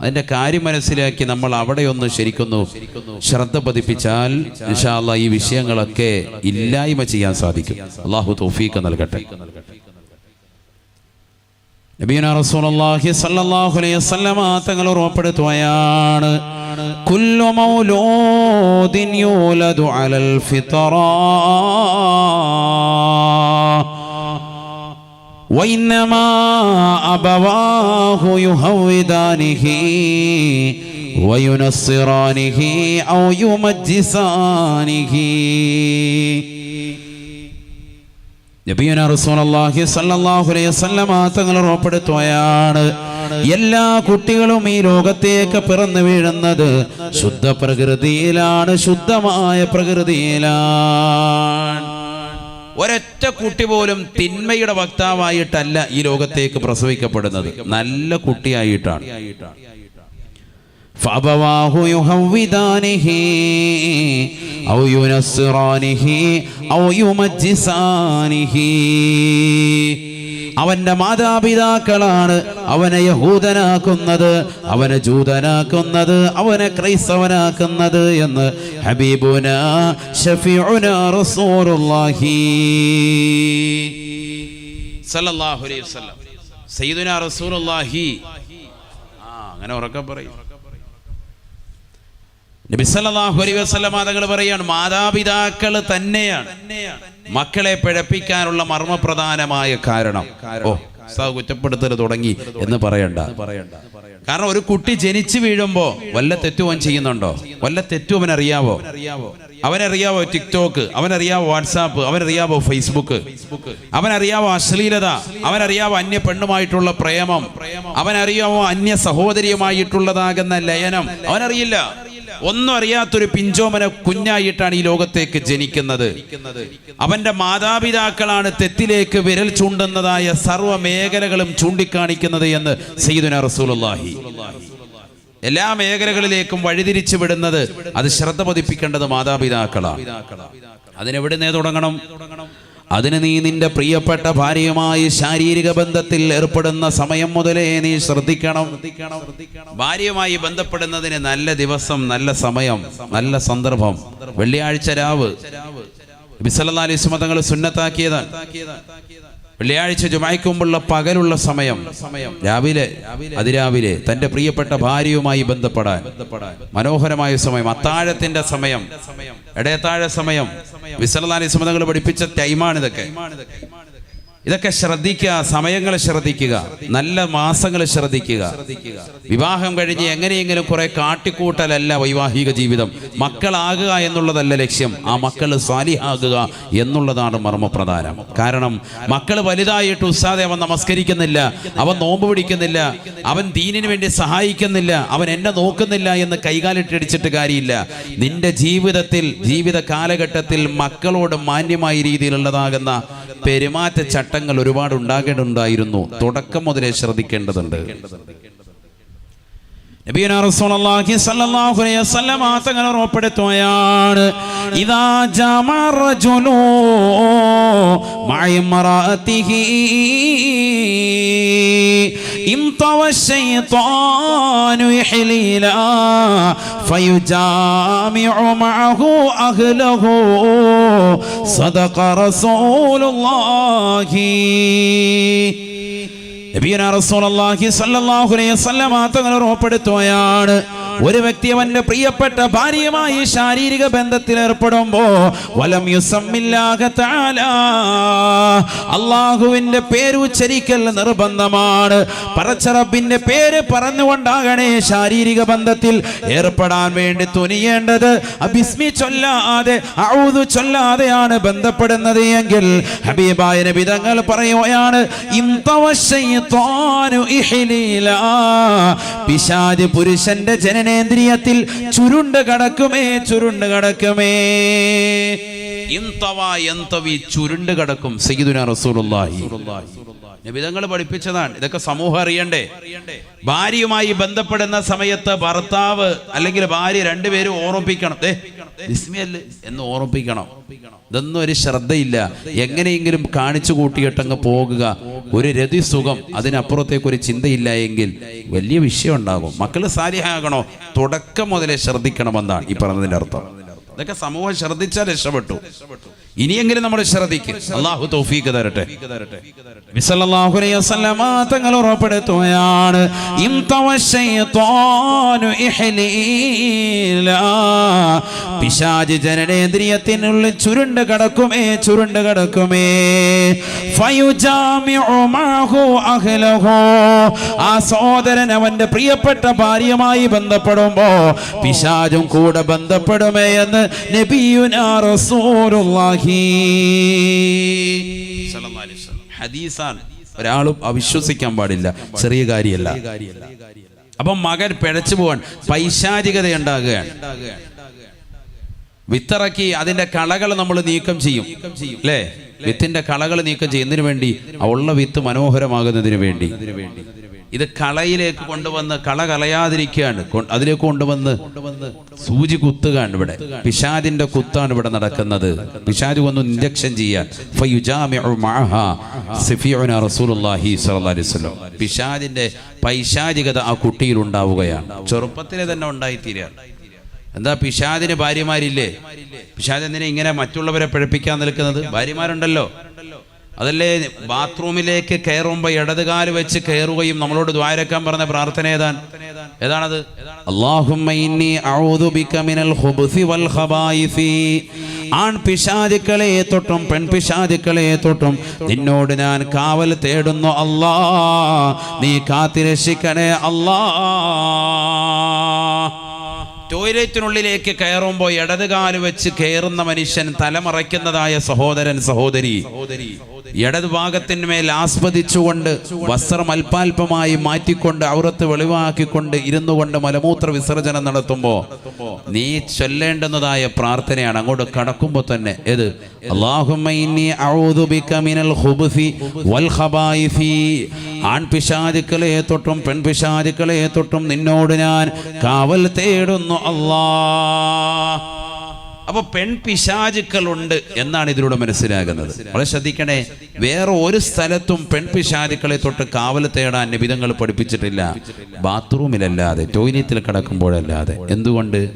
അതിന്റെ കാര്യം മനസ്സിലാക്കി നമ്മൾ അവിടെ ഒന്ന് ശരിക്കൊന്നു. ശ്രദ്ധ പതിപ്പിച്ചാൽ ഇൻഷാല്ല ഈ വിഷയങ്ങളൊക്കെ ഇല്ലായ്മ ചെയ്യാൻ സാധിക്കും. അള്ളാഹു തോഫീക്ക് നൽകട്ടെ. നബീന റസൂലുള്ളാഹി അലൈഹി വസല്ലമ ഉറപ്പെടുത്തുകയാണ്. യൂലദു അലൽ وإنما أبواه يهودانه وينصرانه أو يمجسانه നബിയന റസൂലുള്ളാഹി സ്വല്ലല്ലാഹു അലൈഹി വസല്ലമ തങ്ങൾ ഉറപ്പെടുത്തുകയാണ് എല്ലാ കുട്ടികളും ഈ ലോകത്തേക്ക് പിറന്നു വീഴുന്നത് ശുദ്ധ പ്രകൃതിയിലാണ് ശുദ്ധമായ പ്രകൃതിയിലാണ് ഒരൊറ്റ കുട്ടി പോലും തിന്മയുടെ വക്താവായിട്ടല്ല ഈ ലോകത്തേക്ക് പ്രസവിക്കപ്പെടുന്നത് നല്ല കുട്ടിയായിട്ടാണ് فأبواه يهودانه أو ينصرانه أو يمجسانه അവന്റെ മാതാപിതാക്കളാണ് അവനെ യഹൂദനാക്കുന്നത് അവനെ ജൂതനാക്കുന്നത് അവനെ ക്രൈസ്തവനാക്കുന്നത് എന്ന് ഹബീബുന റസൂലുള്ളാഹി അലൈഹി വസല്ലം. റസൂലുള്ളാഹി. ആ അങ്ങനെ ഉറക്കെ പറയും. നബി സല്ലല്ലാഹു അലൈഹി വസല്ലം തങ്ങൾ പറയാണ് മാതാപിതാക്കൾ തന്നെയാണ് മക്കളെ പിഴപ്പിക്കാനുള്ള മർമ്മപ്രധാനമായ കാരണം. ഓ കുറ്റപ്പെടുത്തൽ തുടങ്ങി എന്ന് പറയണ്ട. കാരണം ഒരു കുട്ടി ജനിച്ചു വീഴുമ്പോ വല്ല തെറ്റു അവൻ ചെയ്യുന്നുണ്ടോ? വല്ല തെറ്റു അവൻ അറിയാവോ? അവനറിയാവോ ടിക്ടോക്ക്? അവനറിയാവോ വാട്സാപ്പ്? അവനറിയാവോ ഫേസ്ബുക്ക്? അവനറിയാവോ അശ്ലീലത? അവനറിയാവോ അന്യ പെണ്ണുമായിട്ടുള്ള പ്രേമം? അവനറിയാവോ അന്യ സഹോദരിയുമായിട്ടുള്ളതാകുന്ന ലയനം? അവനറിയില്ല ഒന്നും അറിയാത്തൊരു പിഞ്ചോമന കുഞ്ഞായിട്ടാണ് ഈ ലോകത്തേക്ക് ജനിക്കുന്നത്. അവന്റെ മാതാപിതാക്കളാണ് തെറ്റിലേക്ക് വിരൽ ചൂണ്ടുന്നതായ സർവ മേഖലകളും ചൂണ്ടിക്കാണിക്കുന്നത് എന്ന് സയ്യിദുന റസൂലുള്ളാഹി. എല്ലാ മേഖലകളിലേക്കും വഴിതിരിച്ചു വിടുന്നത് അത് ശ്രദ്ധ പതിപ്പിക്കേണ്ടത് മാതാപിതാക്കളാണ്. അതിനെവിടുന്നേ തുടങ്ങണം? അതിന് നീ നിന്റെ പ്രിയപ്പെട്ട ഭാര്യയുമായി ശാരീരിക ബന്ധത്തിൽ ഏർപ്പെടുന്ന സമയം മുതലേ നീ ശ്രദ്ധിക്കണം. ഭാര്യയുമായി ബന്ധപ്പെടുന്നതിന് നല്ല ദിവസം നല്ല സമയം നല്ല സന്ദർഭം. വെള്ളിയാഴ്ച രാവ്. ബിസലി മതങ്ങൾ സുന്നത്താക്കിയതാണ്. വെള്ളിയാഴ്ച ജുമായ്ക്ക് പകലുള്ള സമയം രാവിലെ അതിരാവിലെ തന്റെ പ്രിയപ്പെട്ട ഭാര്യയുമായി ബന്ധപ്പെടാൻ മനോഹരമായ സമയം അത്താഴത്തിന്റെ സമയം ഇടയത്താഴ സമയം വിസലദാനി സമതങ്ങൾ പഠിപ്പിച്ച ടൈമാണ് ഇതൊക്കെ ഇതൊക്കെ ശ്രദ്ധിക്കുക സമയങ്ങൾ ശ്രദ്ധിക്കുക നല്ല മാസങ്ങൾ ശ്രദ്ധിക്കുക. വിവാഹം കഴിഞ്ഞ് എങ്ങനെയെങ്കിലും കുറെ കാട്ടിക്കൂട്ടലല്ല വൈവാഹിക ജീവിതം. മക്കളാകുക എന്നുള്ളതല്ല ലക്ഷ്യം. ആ മക്കൾ സ്വാലിഹാകുക എന്നുള്ളതാണ് മർമ്മപ്രധാനം. കാരണം മക്കൾ വലുതായിട്ട് ഉസ്താദെ അവൻ നമസ്കരിക്കുന്നില്ല അവൻ നോമ്പ് പിടിക്കുന്നില്ല അവൻ ദീനിന് വേണ്ടി സഹായിക്കുന്നില്ല അവൻ എന്നെ നോക്കുന്നില്ല എന്ന് കൈകാലിട്ടടിച്ചിട്ട് കാര്യമില്ല. നിന്റെ ജീവിതത്തിൽ ജീവിത കാലഘട്ടത്തിൽ മക്കളോട് മാന്യമായ രീതിയിലുള്ളതാകുന്ന പെരുമാറ്റ ചട്ടങ്ങൾ ഒരുപാട് ഉണ്ടാകേണ്ടതുണ്ടായിരുന്നു തുടക്കം മുതലേ ശ്രദ്ധിക്കേണ്ടതുണ്ട് നബിയുന റസൂലുള്ളാഹി സ്വല്ലല്ലാഹു അലൈഹി വസല്ലം തങ്ങൾ ഉറപ്പെടുത്തുകയാണ് ഇദാ ജമഅ റജുലു മഅഇമറാതിഹി انطوى الشيطان يحليلا فيجامع معه أهله صدق رسول الله നബിയുന റസൂലുള്ളാഹി സ്വല്ലല്ലാഹു അലൈഹി വസല്ലം തങ്ങൾ ഉറപ്പെടുത്തുകയാണ് ഒരു വ്യക്തി അവന്റെ പ്രിയപ്പെട്ട ഭാര്യയുമായി ശാരീരിക ബന്ധത്തിൽ ഏർപ്പെടുമ്പോ വലം അള്ളാഹുവിന്റെ പേര് ഉച്ചരിക്കൽ നിർബന്ധമാണ്. പറച്ചറബിന്റെ പേര് പറഞ്ഞുകൊണ്ടാകണേ ശാരീരിക ബന്ധത്തിൽ ഏർപ്പെടാൻ വേണ്ടി തുനിയേണ്ടത്. അബിസ്മി ചൊല്ലാതെ ഔദു ചൊല്ലാതെയാണ് ബന്ധപ്പെടുന്നത് എങ്കിൽ ഹബീബായ വിധങ്ങൾ തങ്ങൾ പറയുകയാണ് പിശാജ് പുരുഷന്റെ പുരുഷന്റെ ജനനേന്ദ്രിയത്തിൽ ചുരുണ്ട് കടക്കുമേ ചുരുണ്ട് കടക്കുമേ. എന്തവി ചുരുണ്ട് കടക്കും? സയ്യിദുന റസൂലുള്ളാഹി. നബിതങ്ങൾ പഠിപ്പിച്ചതാണ്. ഇതൊക്കെ സമൂഹം അറിയണ്ടേ? ഭാര്യയുമായി ബന്ധപ്പെടുന്ന സമയത്ത് ഭർത്താവ് അല്ലെങ്കിൽ ഭാര്യ രണ്ടുപേരും ഓർമ്മിപ്പിക്കണം. ദേ ബിസ്മിയല്ലേ എന്ന് ഓർമ്മിപ്പിക്കണം. ഇതൊന്നും ഒരു ശ്രദ്ധയില്ല. എങ്ങനെയെങ്കിലും കാണിച്ചു കൂട്ടിയിട്ടങ്ങ് പോകുക. ഒരു രതി സുഖം അതിനപ്പുറത്തേക്ക് ഒരു ചിന്തയില്ല എങ്കിൽ വലിയ വിഷയം ഉണ്ടാകും. മക്കൾ സാരിഹാകണോ തുടക്കം മുതലേ ശ്രദ്ധിക്കണമെന്നാണ് ഈ പറഞ്ഞതിന്റെ അർത്ഥം. ഇതൊക്കെ സമൂഹം ശ്രദ്ധിച്ചാൽ രക്ഷപ്പെട്ടു. ഇനിയെങ്കിലും നമ്മൾ ശ്രദ്ധിക്കും അള്ളാഹു തൗഫീഖ് തരട്ടെ ബിസല്ലല്ലാഹു അലൈഹി വസല്ലമ തങ്ങൾ ഉറപ്പെടുത്തുകയാണ് ഇംതവ ശൈത്വാനു ഇഹ്ലീലാ. പിശാച് ജനനേന്ദ്രിയത്തിനുള്ളിൽ ചുരുണ്ട് കടക്കുമേ ചുരുണ്ട് കടക്കുമേ ഫയുജാമിഉ മാഹു അഹ്ലഹു. ആ സഹോദരൻ അവന്റെ പ്രിയപ്പെട്ട ഭാര്യയുമായി ബന്ധപ്പെടുമ്പോ പിശാചും കൂടെ ബന്ധപ്പെടുമേ എന്ന് നബിയുനാ റസൂലുള്ളാഹി ഹദീസാണ്. ഒരാളും അവിശ്വസിക്കാൻ പാടില്ല. ചെറിയ കാര്യമല്ല. അപ്പം മകൻ പിഴച്ചു പോവാൻ പൈശാചികത ഉണ്ടാകുകയാണ് വിത്തിറക്കി അതിന്റെ കളകൾ നമ്മൾ നീക്കം ചെയ്യും. അല്ലേ വിത്തിന്റെ കളകൾ നീക്കം ചെയ്യുന്നതിന് വേണ്ടി? ഉള്ള വിത്ത് മനോഹരമാകുന്നതിന് വേണ്ടി. ഇത് കളയിലേക്ക് കൊണ്ടുവന്ന് കള കളയാതിരിക്കുകയാണ്. അതിലേക്ക് കൊണ്ടുവന്ന് സൂചി കുത്തുകയാണ് ഇവിടെ. പിശാദിന്റെ കുത്താണ് ഇവിടെ നടക്കുന്നത്. പിശാദ് വന്നു ഇഞ്ചക്ഷൻ ചെയ്യാൻ. പിശാദിന്റെ പൈശാചികത ആ കുട്ടിയിൽ ഉണ്ടാവുകയാണ്. ചെറുപ്പത്തിലെ തന്നെ ഉണ്ടായിത്തീരുകയാണ് എന്താ പിശാദിന് ഭാര്യമാരില്ലേ? പിശാദ് എന്തിനാ ഇങ്ങനെ മറ്റുള്ളവരെ പിഴപ്പിക്കാൻ നിൽക്കുന്നത്? ഭാര്യമാരുണ്ടല്ലോ. അതല്ലേ ബാത്റൂമിലേക്ക് കയറുമ്പോൾ ഇടതുകാൽ വെച്ച് കയറുകയും നമ്മളോട് ദ്വാരക്കാൻ പറഞ്ഞ പ്രാർത്ഥന ഏതാണ് ഏതാണത്? ആൺ തൊട്ടും പെൺപിശാചുക്കളെ തൊട്ടും നിന്നോട് ഞാൻ കാവൽ തേടുന്നു അല്ലാ. നീ കാത്തിരക്ഷിക്കണേ അല്ലാ. ടോയ്ലറ്റിനുള്ളിലേക്ക് കയറുമ്പോൾ ഇടതുകാൽ വെച്ച് കയറുന്ന മനുഷ്യൻ തലമറയ്ക്കുന്നതായ സഹോദരൻ സഹോദരി. സഹോദരി. ഇടതുഭാഗത്തിന്മേൽ ആസ്വദിച്ചുകൊണ്ട് വസ്ത്രം അല്പാൽപമായി മാറ്റിക്കൊണ്ട് ഔറത്ത് വെളിവാക്കിക്കൊണ്ട് ഇരുന്നു കൊണ്ട് മലമൂത്ര വിസർജനം നടത്തുമ്പോൾ നീ ചൊല്ലേണ്ടുന്നതായ പ്രാർത്ഥനയാണ്. അങ്ങോട്ട് കടക്കുമ്പോൾ തന്നെ ഏത്? ആൺപിശാചുക്കളെ തൊട്ടും പെൺപിശാചുക്കളെ തൊട്ടും നിന്നോട് ഞാൻ കാവൽ തേടുന്നു അല്ലാ അപ്പൊ പെൺപിശാചുക്കളുണ്ട് എന്നാണ് ഇതിലൂടെ മനസ്സിലാകുന്നത്. വളരെ ശ്രദ്ധിക്കണേ വേറെ ഒരു സ്ഥലത്തും പെൺ പെൺപിശാചുക്കളെ തൊട്ട് കാവൽ തേടാൻ നിബിധങ്ങൾ പഠിപ്പിച്ചിട്ടില്ല. ബാത്റൂമിലല്ലാതെ ടോയ്ലറ്റിൽ കിടക്കുമ്പോഴല്ലാതെ. എന്തുകൊണ്ട്?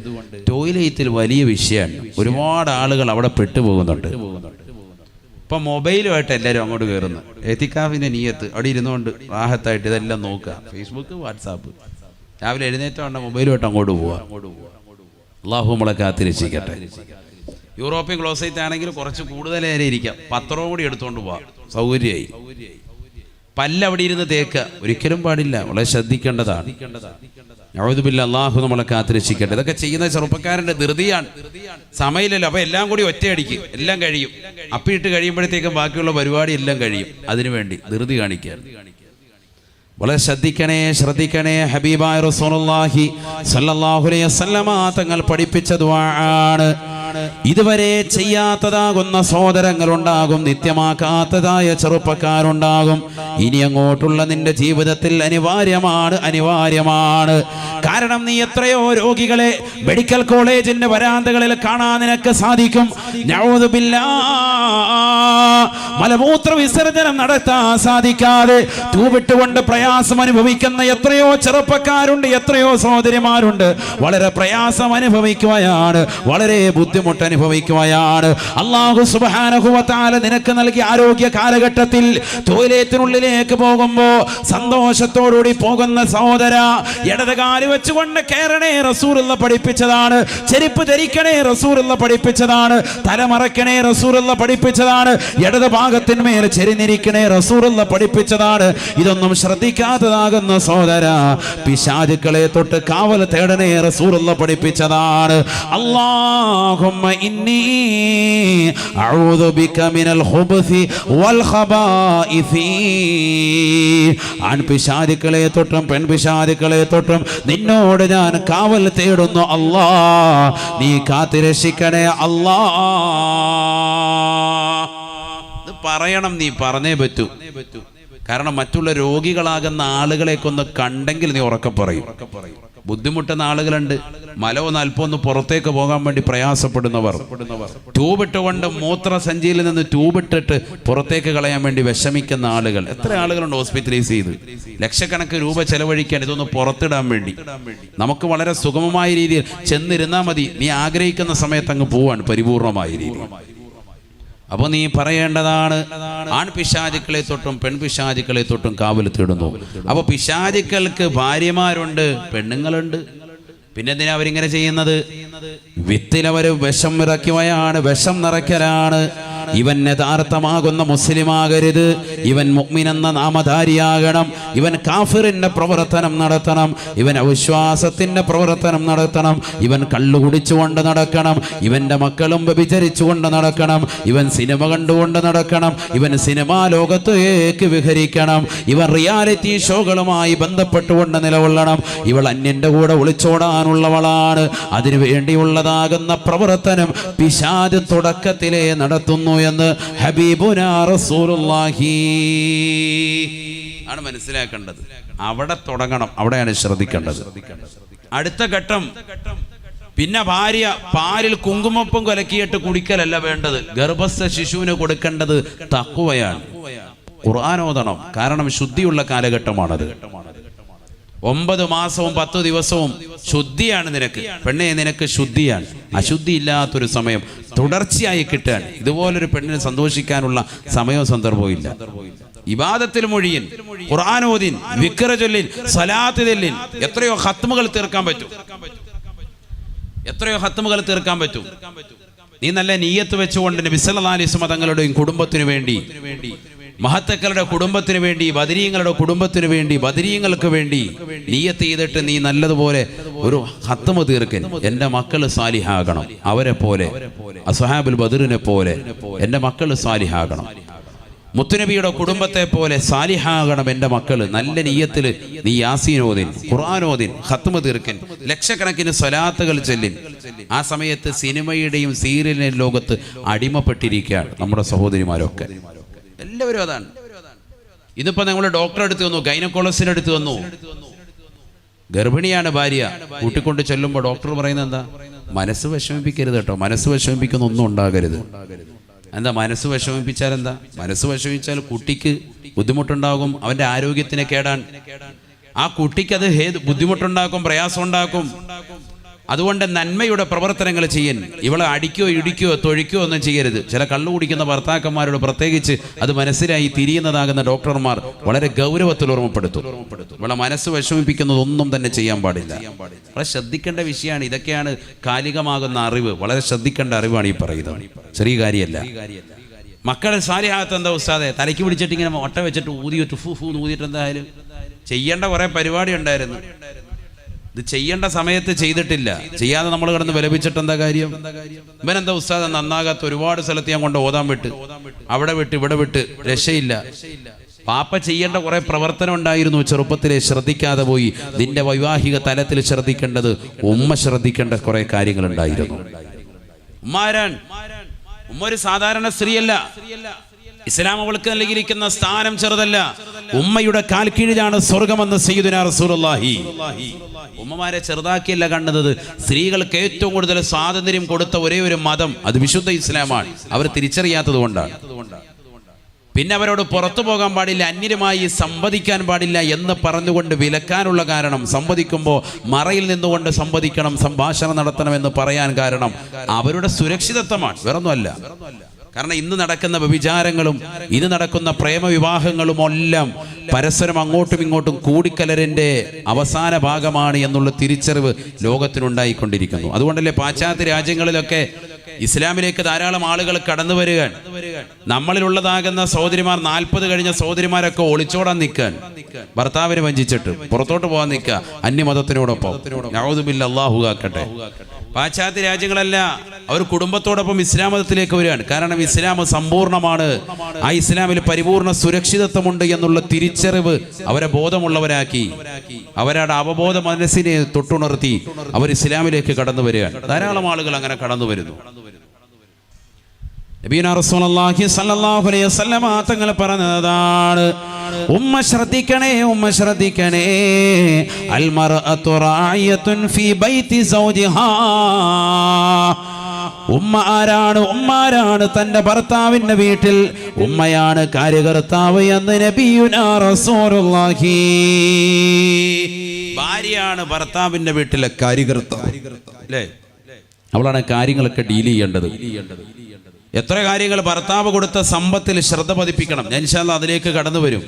ടോയ്ലറ്റിൽ വലിയ വിഷയമാണ്. ഒരുപാട് ആളുകൾ അവിടെ പെട്ടുപോകുന്നുണ്ട്. ഇപ്പൊ മൊബൈലുമായിട്ട് എല്ലാവരും അങ്ങോട്ട് കയറുന്നു. എത്തിക്കാഫിന്റെ നീയത്ത് അവിടെ ഇരുന്നുകൊണ്ട് റാഹത്തായിട്ട് ഇതെല്ലാം നോക്കുക. Facebook WhatsApp. രാവിലെ എഴുന്നേറ്റോണ്ട് മൊബൈലുമായിട്ട് അങ്ങോട്ട് പോവുക. അള്ളാഹു നമ്മളെ കാത്തിരക്ഷിക്കട്ടെ. യൂറോപ്യൻ ക്ലോസൈറ്റ് ആണെങ്കിൽ കുറച്ച് കൂടുതൽ നേരം ഇരിക്കാം. പത്രവും കൂടി എടുത്തുകൊണ്ട് പോവാം. സൗകര്യമായി. പല്ല് അവിടെ ഇരുന്ന് തേക്ക് ഒരിക്കലും പാടില്ല. വളരെ ശ്രദ്ധിക്കേണ്ടതാണ്. യൗദുബില്ല അള്ളാഹു നമ്മളെ കാത്തിരക്ഷിക്കട്ടെ. ഇതൊക്കെ ചെയ്യുന്ന ചെറുപ്പക്കാരന്റെ ധൃതിയാണ്. സമയമില്ലല്ലോ. അപ്പൊ എല്ലാം കൂടി ഒറ്റയടിക്ക്. എല്ലാം കഴിയും. അപ്പിയിട്ട് കഴിയുമ്പോഴത്തേക്കും ബാക്കിയുള്ള പരിപാടി എല്ലാം കഴിയും. അതിനുവേണ്ടി ധൃതി കാണിക്കാൻ വളരെ ശ്രദ്ധിക്കണേ ശ്രദ്ധിക്കണേ ഹബീബായ റസൂലുള്ളാഹി സല്ലല്ലാഹു അലൈഹി വസല്ലമ തങ്ങൾ പഠിപ്പിച്ച ദുആണ് ഇതുവരെ ചെയ്യാത്തതാകുന്ന സഹോദരങ്ങളുണ്ടാകും നിത്യമാക്കാത്തതായ ചെറുപ്പക്കാരുണ്ടാകും. ഇനി അങ്ങോട്ടുള്ള നിന്റെ ജീവിതത്തിൽ അനിവാര്യമാണ് അനിവാര്യമാണ്. കാരണം നീ എത്രയോ രോഗികളെ മെഡിക്കൽ കോളേജിന്റെ വരാന്തകളിൽ കാണാൻ നിനക്ക് സാധിക്കും. മലമൂത്ര വിസർജനം നടത്താൻ സാധിക്കാതെ തൂവിട്ടുകൊണ്ട് പ്രയാസം അനുഭവിക്കുന്ന എത്രയോ ചെറുപ്പക്കാരുണ്ട് എത്രയോ സഹോദരിമാരുണ്ട്. വളരെ പ്രയാസം അനുഭവിക്കുകയാണ് വളരെ ബുദ്ധിമുട്ട് അനുഭവിക്കുകയാണ് അള്ളാഹു സുബാനഹുവത്താല നിനക്ക് നൽകിയ ആരോഗ്യ കാലഘട്ടത്തിൽ ടോയ്ലറ്റിനുള്ളിലേക്ക് പോകുമ്പോ സന്തോഷത്തോടുകൂടി പോകുന്ന സഹോദര ഇടത് കാൽ വെച്ചുകൊണ്ട് കയറണേ റസൂറുള്ള പഠിപ്പിച്ചതാണ്. ചെരുപ്പ് ധരിക്കണേ റസൂറുള്ള പഠിപ്പിച്ചതാണ്. തലമറക്കണേ റസൂറുള്ള പഠിപ്പിച്ചതാണ്. ഇടത് ഭാഗത്തിന്മേൽ ചെരിഞ്ഞിരിക്കണേ റസൂറുള്ള പഠിപ്പിച്ചതാണ്. ഇതൊന്നും ശ്രദ്ധിക്കാത്തതാകുന്ന സഹോദര പിശാചുക്കളെ തൊട്ട് കാവൽ തേടണേ റസൂറുള്ള പഠിപ്പിച്ചതാണ്. അല്ലാഹുമ്മ ഇന്നി അഊദു ബിക മിനൽ ഖുബ്സി വൽ ഖബായിസി ആൺപിശാചുക്കളെ തൊട്ടും പെൺപിശാചുക്കളെ തൊട്ടും നിന്നോട് ഞാൻ കാവൽ തേടുന്നു അല്ലാ. നീ കാത്തിരക്ഷിക്കണേ അല്ലാ. പറയണം നീ പറഞ്ഞേ പറ്റൂ. കാരണം മറ്റുള്ള രോഗികളാകുന്ന ആളുകളെയൊക്കെ ഒന്ന് കണ്ടെങ്കിൽ നീ ഉറക്കെ പറയും. ബുദ്ധിമുട്ടുന്ന ആളുകളുണ്ട്. മലോ ഒന്ന് പുറത്തേക്ക് പോകാൻ വേണ്ടി പ്രയാസപ്പെടുന്നവർ. ട്യൂബിട്ടുകൊണ്ട് മൂത്രസഞ്ചിയിൽ നിന്ന് ട്യൂബിട്ടിട്ട് പുറത്തേക്ക് കളയാൻ വേണ്ടി വിഷമിക്കുന്ന ആളുകൾ. എത്ര ആളുകളുണ്ട് ഹോസ്പിറ്റലൈസ് ചെയ്ത്? ലക്ഷക്കണക്കിന് രൂപ ചെലവഴിക്കാൻ ഇതൊന്ന് പുറത്തിടാൻ വേണ്ടി. നമുക്ക് വളരെ സുഗമമായ രീതിയിൽ ചെന്നിരുന്നാൽ മതി. നീ ആഗ്രഹിക്കുന്ന സമയത്ത് അങ്ങ് പോവാണ് പരിപൂർണമായ രീതിയിൽ. അപ്പൊ നീ പറയേണ്ടതാണ് ആൺപിശാചുക്കളെ തൊട്ടും പെൺപിശാചുക്കളെ തൊട്ടും കാവൽ തേടുന്നു. അപ്പൊ പിശാചുക്കൾക്ക് ഭാര്യമാരുണ്ട് പെണ്ണുങ്ങളുണ്ട്. പിന്നെ എന്തിനാ അവരിങ്ങനെ ചെയ്യുന്നത്? വിത്തിലവര് വിഷം ഇറക്കുകയാണ് വിഷം നിറയ്ക്കലാണ്. ഇവൻ യഥാർത്ഥമാകുന്ന മുസ്ലിമാകരുത്. ഇവൻ മുഗ്മിനെന്ന നാമധാരിയാകണം. ഇവൻ കാഫിറിന്റെ പ്രവർത്തനം നടത്തണം. ഇവൻ അവിശ്വാസത്തിന്റെ പ്രവർത്തനം നടത്തണം. ഇവൻ കള്ളു കുടിച്ചുകൊണ്ട് നടക്കണം. ഇവന്റെ മക്കളും വ്യഭിചരിച്ചുകൊണ്ട് നടക്കണം. ഇവൻ സിനിമ കണ്ടുകൊണ്ട് നടക്കണം. ഇവൻ സിനിമാ ലോകത്തേക്ക് വിഹരിക്കണം. ഇവൻ റിയാലിറ്റി ഷോകളുമായി ബന്ധപ്പെട്ടുകൊണ്ട് നിലകൊള്ളണം. ഇവൾ അന്യന്റെ കൂടെ ഒളിച്ചോടാനുള്ളവളാണ്. അതിനു വേണ്ടിയുള്ളതാകുന്ന പ്രവർത്തനം പിശാദ് തുടക്കത്തിലേ നടത്തുന്നു എന്ന് ഹബീബുന റസൂലുള്ളാഹി. ആണ് മനസ്സിലാക്കേണ്ടത്. അവിടെ തുടങ്ങണം. അവിടെയാണ് ശ്രദ്ധിക്കേണ്ടത്. അടുത്ത ഘട്ടം പിന്നെ ഭാര്യ പാലിൽ കുങ്കുമപ്പം കലക്കിയിട്ട് കുടിക്കലല്ല വേണ്ടത്. ഗർഭസ്ഥ ശിശുവിന് കൊടുക്കേണ്ടത് തക്കുവയാണ് ഖുർആാനോദണം കാരണം ശുദ്ധിയുള്ള കാലഘട്ടമാണത്. ഒമ്പത് മാസവും പത്ത് ദിവസവും ശുദ്ധിയാണ് നിനക്ക്. പെണ്ണെ നിനക്ക് ശുദ്ധിയാണ്. അശുദ്ധി ഇല്ലാത്തൊരു സമയം തുടർച്ചയായി കിട്ടാൻ. ഇതുപോലൊരു പെണ്ണിനെ സന്തോഷിക്കാനുള്ള സമയവും സന്ദർഭവും ഇല്ല. ഇബാദത്തിൽ മൊഴിയൻ ഖുർആാനോദിൻ വിക്ര ചൊല്ലിൻ സലാത്ത് എത്രയോ ഹത്മുകൾ തീർക്കാൻ പറ്റും. എത്രയോ ഹത്മുകൾ തീർക്കാൻ പറ്റും. നീ നല്ല നീയത്ത് വെച്ചുകൊണ്ട് നബിസല്ലാലിസ് മതങ്ങളുടെയും കുടുംബത്തിനു വേണ്ടി മഹത്തക്കളുടെ കുടുംബത്തിന് വേണ്ടി ബദരീങ്ങളുടെ കുടുംബത്തിന് വേണ്ടി ബദരീങ്ങൾക്ക് വേണ്ടി നീയത്ത് ചെയ്തിട്ട് നീ നല്ലതുപോലെ ഒരു ഹത്തമ തീർക്കൻ. എന്റെ മക്കൾ സാലിഹാകണം. അവരെ പോലെ അസഹാബുൽ ബദറിനെ പോലെ എന്റെ മക്കൾ സാലിഹാകണം. മുത്തുനബിയുടെ കുടുംബത്തെ പോലെ സാലിഹാകണം എന്റെ മക്കൾ നല്ല നീയത്തിൽ നീ യാസീനോദിൻ ഖുർആാനോദിൻ ഹത്തമ തീർക്കൻ. ലക്ഷക്കണക്കിന് സ്വലാത്തുകൾ ചെല്ലിൻ. ആ സമയത്ത് സിനിമയുടെയും സീരിയലിന്റെയും ലോകത്ത് അടിമപ്പെട്ടിരിക്കുകയാണ് നമ്മുടെ സഹോദരിമാരൊക്കെ. എല്ലാവരും അതാണ്. ഇതിപ്പോ നമ്മൾ ഡോക്ടറെ അടുത്ത് വന്നു ഗൈനക്കോളസിന്റെ അടുത്ത് വന്നു. ഗർഭിണിയാണ് ഭാര്യ. കൂട്ടിക്കൊണ്ട് ചെല്ലുമ്പോൾ ഡോക്ടർ പറയുന്നത് എന്താ? മനസ്സ് വിഷമിപ്പിക്കരുത് കേട്ടോ. മനസ്സ് വിഷമിപ്പിക്കുന്ന ഒന്നും ഉണ്ടാകരുത്. എന്താ മനസ്സ് വിഷമിപ്പിച്ചാൽ എന്താ? മനസ്സ് വിഷമിച്ചാൽ കുട്ടിക്ക് ബുദ്ധിമുട്ടുണ്ടാകും അവന്റെ ആരോഗ്യത്തിനെ കേടാൻ ആ കുട്ടിക്ക് അത് ബുദ്ധിമുട്ടുണ്ടാക്കും പ്രയാസം ഉണ്ടാക്കും അതുകൊണ്ട് നന്മയുടെ പ്രവർത്തനങ്ങൾ ചെയ്യൻ. ഇവളെ അടിക്കോ ഇടിക്കോ തൊഴിക്കോ ഒന്നും ചെയ്യരുത്. ചില കള്ളു കുടിക്കുന്ന ഭർത്താക്കന്മാരോട് പ്രത്യേകിച്ച് അത് മനസ്സിലായി തിരിയുന്നതാകുന്ന ഡോക്ടർമാർ വളരെ ഗൗരവത്തിൽ ഓർമ്മപ്പെടുത്തും. ഇവളെ മനസ്സ് വിഷമിപ്പിക്കുന്നതൊന്നും തന്നെ ചെയ്യാൻ പാടില്ല. വളരെ ശ്രദ്ധിക്കേണ്ട വിഷയമാണ്. ഇതൊക്കെയാണ് കാലികമാകുന്ന അറിവ്. വളരെ ശ്രദ്ധിക്കേണ്ട അറിവാണ് ഈ പറയുന്നത്. ചെറിയ കാര്യമല്ല. മക്കളെ സാരിയാകത്ത എന്താ ഉസ്താദെ? തലയ്ക്ക് പിടിച്ചിട്ട് ഇങ്ങനെ ഒട്ട വെച്ചിട്ട് ഊതിയിട്ട് ഫു ഫൂ ഊതിയിട്ട് എന്തായാലും? ചെയ്യേണ്ട കുറെ പരിപാടി ഉണ്ടായിരുന്നു. ഇത് ചെയ്യേണ്ട സമയത്ത് ചെയ്തിട്ടില്ല. ചെയ്യാതെ നമ്മൾ കിടന്ന് വിലപിച്ചിട്ട് എന്താ കാര്യം? ഇവനെന്താ ഉസ്താദ് നന്നാകാത്ത ഒരുപാട് സ്ഥലത്ത് ഞാൻ കൊണ്ട് ഓതാൻ വിട്ട് അവിടെ വിട്ട് ഇവിടെ വിട്ട് രക്ഷയില്ല. പാപ്പ ചെയ്യേണ്ട കുറെ പ്രവർത്തനം ഉണ്ടായിരുന്നു. ചെറുപ്പത്തിലെ ശ്രദ്ധിക്കാതെ പോയി. നിന്റെ വൈവാഹിക തലത്തിൽ ശ്രദ്ധിക്കേണ്ടത് ഉമ്മ ശ്രദ്ധിക്കേണ്ട കുറെ കാര്യങ്ങൾ ഉണ്ടായിരുന്നു ഉമ്മാരാൻ ഉമ്മ ഒരു സാധാരണ സ്ത്രീയല്ല. ഇസ്ലാം അവൾക്ക് നൽകിയിരിക്കുന്ന സ്ഥാനം ചെറുതല്ല. ഉമ്മയുടെ കാൽ കീഴിലാണ് സ്വർഗമെന്ന് സയ്യിദുനാ റസൂലുള്ളാഹി. ഉമ്മമാരെ ചെറുതാക്കിയല്ല കണ്ടത്. സ്ത്രീകൾക്ക് ഏറ്റവും കൂടുതൽ സ്വാതന്ത്ര്യം കൊടുത്ത ഒരേ ഒരു മതം അത് വിശുദ്ധ ഇസ്ലാമാണ്. അവർ തിരിച്ചറിയാത്തത് കൊണ്ടാണ്. പിന്നെ അവരോട് പുറത്തു പോകാൻ പാടില്ല അന്യരുമായി സംവദിക്കാൻ പാടില്ല എന്ന് പറഞ്ഞുകൊണ്ട് വിലക്കാനുള്ള കാരണം സംവദിക്കുമ്പോൾ മറയിൽ നിന്നുകൊണ്ട് സംവദിക്കണം സംഭാഷണം നടത്തണം എന്ന് പറയാൻ കാരണം അവരുടെ സുരക്ഷിതത്വമാണ്. വേറൊന്നുമല്ല. കാരണം ഇന്ന് നടക്കുന്ന വ്യഭിചാരങ്ങളും ഇന്ന് നടക്കുന്ന പ്രേമവിവാഹങ്ങളും എല്ലാം പരസ്പരം അങ്ങോട്ടും ഇങ്ങോട്ടും കൂടിക്കലരന്റെ അവസാന ഭാഗമാണ് എന്നുള്ള തിരിച്ചറിവ് ലോകത്തിനുണ്ടായിക്കൊണ്ടിരിക്കുന്നു അതുകൊണ്ടല്ലേ പാശ്ചാത്യ രാജ്യങ്ങളിലൊക്കെ ഇസ്ലാമിലേക്ക് ധാരാളം ആളുകൾ കടന്നു വരികയാണ്. നമ്മളിലുള്ളതാകുന്ന സഹോദരിമാർ നാൽപ്പത് കഴിഞ്ഞ സഹോദരിമാരൊക്കെ ഒളിച്ചോടാൻ നിൽക്കാൻ ഭർത്താവിനെ വഞ്ചിച്ചിട്ട് പുറത്തോട്ട് പോകാൻ നിൽക്കുക. അന്യമതത്തിനോടൊപ്പം. കാക്കട്ടെ പാശ്ചാത്യ രാജ്യങ്ങളല്ല അവർ കുടുംബത്തോടൊപ്പം ഇസ്ലാം മതത്തിലേക്ക് വരികയാണ്. കാരണം ഇസ്ലാം സമ്പൂർണമാണ് ആ ഇസ്ലാമിൽ പരിപൂർണ സുരക്ഷിതത്വമുണ്ട് എന്നുള്ള തിരിച്ചറിവ് അവരെ ബോധമുള്ളവരാക്കി. അവരുടെ അവബോധ മനസ്സിനെ തൊട്ടുണർത്തി അവർ ഇസ്ലാമിലേക്ക് കടന്നു വരികയാണ്. ധാരാളം ആളുകൾ അങ്ങനെ കടന്നു വരുന്നു. അലൈഹി വസല്ലമ തങ്ങൾ പറഞ്ഞതാണ് ഉമ്മ ശ്രദ്ധിക്കണേ ഉമ്മ ശ്രദ്ധിക്കണേ ഫീ സൗജിഹാ. ഉമ്മ ആരാണ് ഉമ്മാരാണ് തന്റെ ഭർത്താവിന്റെ വീട്ടിൽ? ഉമ്മയാണ് കാര്യകർത്താവ് എന്ന് റസൂലുള്ളാഹി. ഭാര്യയാണ് ഭർത്താവിന്റെ വീട്ടിലെ കാര്യകർത്താവ്. അവളാണ് കാര്യങ്ങളൊക്കെ ഡീൽ ചെയ്യേണ്ടത്. എത്ര കാര്യങ്ങൾ ഭർത്താവ് കൊടുത്ത സമ്പത്തിൽ ശ്രദ്ധ പതിപ്പിക്കണം. ഞാൻ അതിലേക്ക് കടന്നു വരും